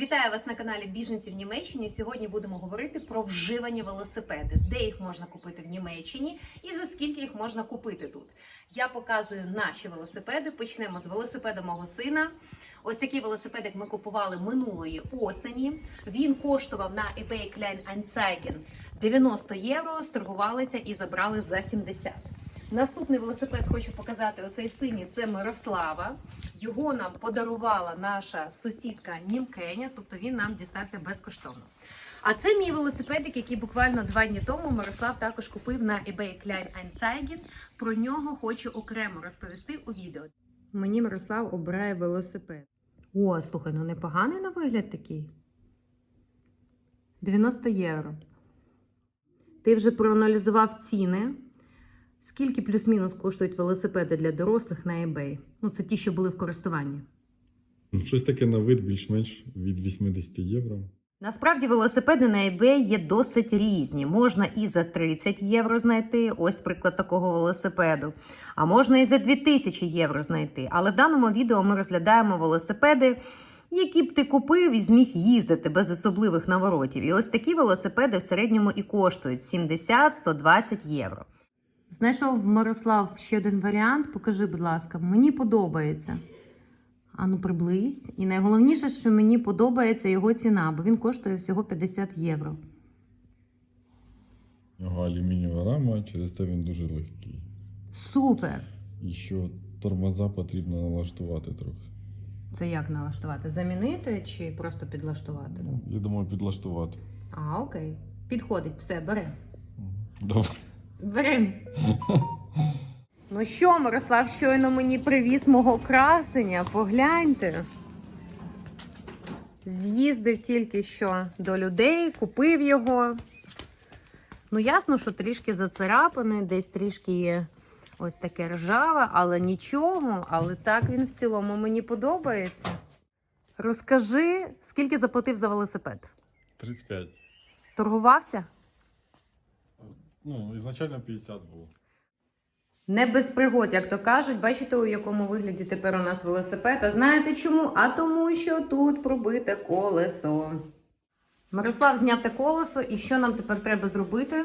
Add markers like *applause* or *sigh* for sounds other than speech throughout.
Вітаю вас на каналі Біженці в Німеччині. Сьогодні будемо говорити про вживані велосипеди, де їх можна купити в Німеччині і за скільки їх можна купити тут. Я показую наші велосипеди. Почнемо з велосипеда мого сина. Ось такий велосипедик ми купували минулої осені. Він коштував на eBay Kleinanzeigen 90 євро. Сторгувалися і забрали за 70. Наступний велосипед хочу показати. Оцей синій це Мирослава. Його нам подарувала наша сусідка Німкеня, тобто він нам дістався безкоштовно. А це мій велосипедик, який буквально два дні тому Мирослав також купив на eBay Kleinanzeigen. Про нього хочу окремо розповісти у відео. Мені Мирослав обирає велосипед. О, слухай, ну непоганий на вигляд такий. 90 євро. Ти вже проаналізував ціни. Скільки плюс-мінус коштують велосипеди для дорослих на eBay? Ну, це ті, що були в користуванні. Щось таке на вид більш-менш від 80 євро. Насправді велосипеди на eBay є досить різні. Можна і за 30 євро знайти, ось приклад такого велосипеду. А можна і за 2000 євро знайти. Але в даному відео ми розглядаємо велосипеди, які б ти купив і зміг їздити без особливих наворотів. І ось такі велосипеди в середньому і коштують 70-120 євро. Знайшов Мирослав ще один варіант. Покажи, будь ласка, мені подобається. Ану, приблизь. І найголовніше, що мені подобається його ціна, бо він коштує всього 50 євро. У нього алюмінієва рама, через те він дуже легкий. Супер! І що тормоза потрібно налаштувати трохи. Це як налаштувати? Замінити чи просто підлаштувати? Ну, я думаю, підлаштувати. А, окей. Підходить, все, бери. Добре. Берем. Ну що, Мирослав щойно мені привіз мого красення. Погляньте. З'їздив тільки що до людей, купив його. Ну, ясно, що трішки зацарапаний, десь трішки є ось таке ржаве, але нічого. Але так він в цілому мені подобається. Розкажи, скільки заплатив за велосипед? 35. Торгувався? Ну, ізначально 50 було. Не без пригод, як то кажуть. Бачите, у якому вигляді тепер у нас велосипед. А знаєте чому? А тому, що тут пробите колесо. Мирослав зняв те колесо, і що нам тепер треба зробити?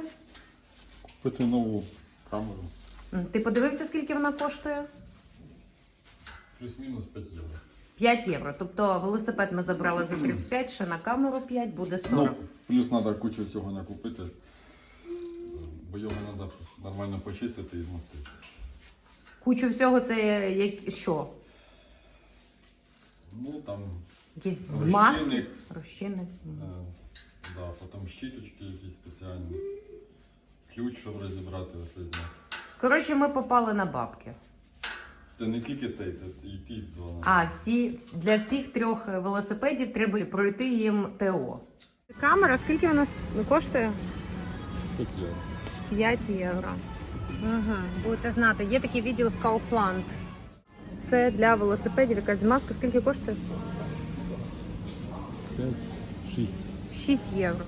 Купити нову камеру. Ти подивився, скільки вона коштує? Плюс-мінус 5 євро. 5 євро. Тобто велосипед ми забрали за 35, ще на камеру 5, буде 40. Ну, плюс треба кучу всього накупити, бо його треба нормально почистити і змастити. Кучу всього це як що? Ну, там Якийсь змаз? розчинник, Розчинник. е, да, потім щіточки якісь спеціальні, ключ, щоб розібрати все з них. Коротше, ми попали на бабки. Це не тільки цей, це і ті два. А, всі для всіх трьох велосипедів треба пройти їм ТО. Камера, скільки вона коштує? 5 євро. 5 євро. Угу. Будете знати, є такий відділ в Kaufland. Це для велосипедів якась змазка. Скільки коштує? 5, 6. 6 євро.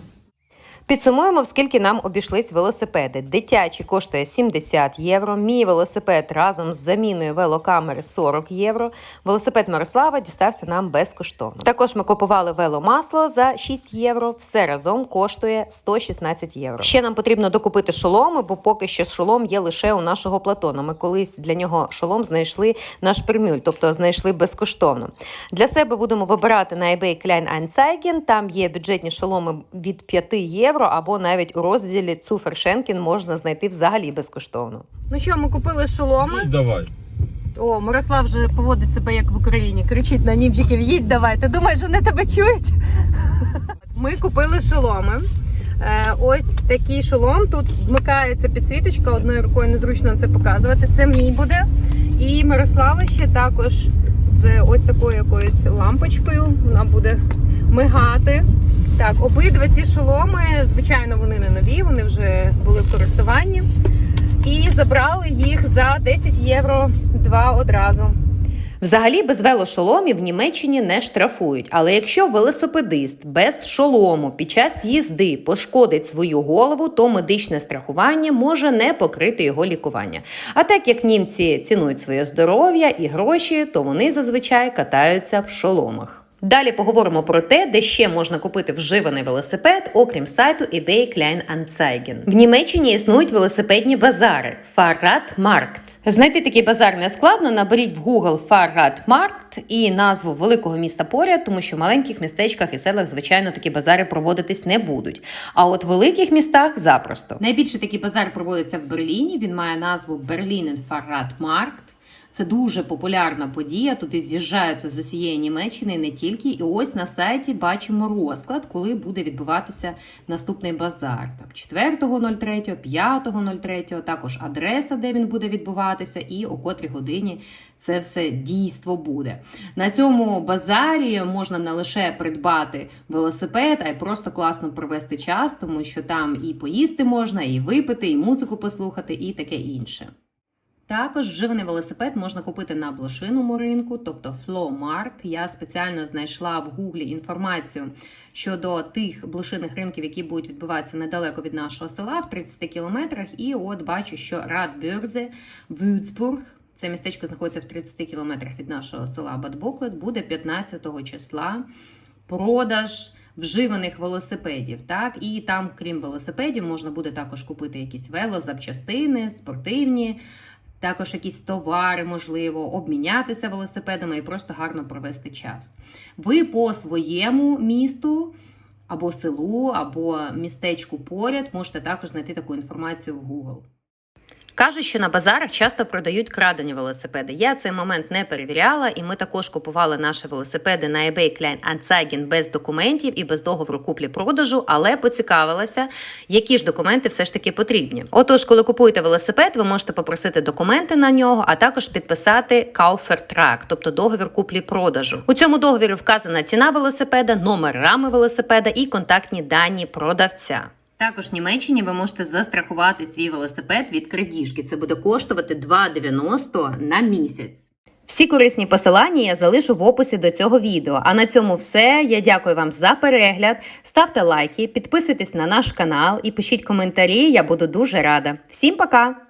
Підсумуємо, в скільки нам обійшлись велосипеди. Дитячий коштує 70 євро. Мій велосипед разом з заміною велокамери 40 євро. Велосипед Мирослава дістався нам безкоштовно. Також ми купували веломасло за 6 євро. Все разом коштує 116 євро. Ще нам потрібно докупити шоломи, бо поки що шолом є лише у нашого Платона. Ми колись для нього шолом знайшли на шпермюль, тобто знайшли безкоштовно. Для себе будемо вибирати на eBay Kleinanzeigen. Там є бюджетні шоломи від 5 євро, або навіть у розділі Цуфершенкін можна знайти взагалі безкоштовно. Ну що, ми купили шоломи. Давай. О, Мирослав вже поводить себе як в Україні. Кричить на німчиків, їдь давай. Ти думаєш, вони тебе чують? *laughs* Ми купили шоломи. Е, ось такий шолом. Тут вмикається підсвіточка, одною рукою незручно це показувати. Це мій буде. І Мирослава ще також з ось такою якоюсь лампочкою. Вона буде мигати. Так, обидва ці шоломи, звичайно, вони не нові, вони вже були в користуванні. І забрали їх за 10 євро два одразу. Взагалі без велошоломів в Німеччині не штрафують. Але якщо велосипедист без шолому під час їзди пошкодить свою голову, то медичне страхування може не покрити його лікування. А так як німці цінують своє здоров'я і гроші, то вони зазвичай катаються в шоломах. Далі поговоримо про те, де ще можна купити вживаний велосипед, окрім сайту eBay Kleinanzeigen. В Німеччині існують велосипедні базари Fahrradmarkt. Знайти такий базар не складно. Наберіть в Google Fahrradmarkt і назву великого міста поряд, тому що в маленьких містечках і селах, звичайно, такі базари проводитись не будуть. А от в великих містах запросто. Найбільше такий базар проводиться в Берліні. Він має назву Berlinen Fahrradmarkt. Це дуже популярна подія. Туди з'їжджаються з усієї Німеччини і не тільки. І ось на сайті бачимо розклад, коли буде відбуватися наступний базар. Там 4.03, 5.03, також адреса, де він буде відбуватися, і о котрій годині це все дійство буде. На цьому базарі можна не лише придбати велосипед, а й просто класно провести час, тому що там і поїсти можна, і випити, і музику послухати, і таке інше. Також вживаний велосипед можна купити на блошиному ринку, тобто Flowmart. Я спеціально знайшла в гуглі інформацію щодо тих блошиних ринків, які будуть відбуватися недалеко від нашого села, в 30 кілометрах. І от бачу, що Радбюрзе, Вюцбург, це містечко знаходиться в 30 кілометрах від нашого села Бадбоклет, буде 15 числа продаж. Вживаних велосипедів, так і там, крім велосипедів, можна буде також купити якісь велозапчастини, спортивні, також якісь товари, можливо, обмінятися велосипедами і просто гарно провести час. Ви по своєму місту або селу, або містечку поряд можете також знайти таку інформацію в Google. Кажуть, що на базарах часто продають крадені велосипеди. Я цей момент не перевіряла, і ми також купували наші велосипеди на eBay Kleinanzeigen без документів і без договору куплі-продажу, але поцікавилася, які ж документи все ж таки потрібні. Отож, коли купуєте велосипед, ви можете попросити документи на нього, а також підписати Kaufvertrag, тобто договір куплі-продажу. У цьому договірі вказана ціна велосипеда, номер рами велосипеда і контактні дані продавця. Також в Німеччині ви можете застрахувати свій велосипед від крадіжки. Це буде коштувати 2,90 на місяць. Всі корисні посилання я залишу в описі до цього відео. А на цьому все. Я дякую вам за перегляд. Ставте лайки, підписуйтесь на наш канал і пишіть коментарі. Я буду дуже рада. Всім пока!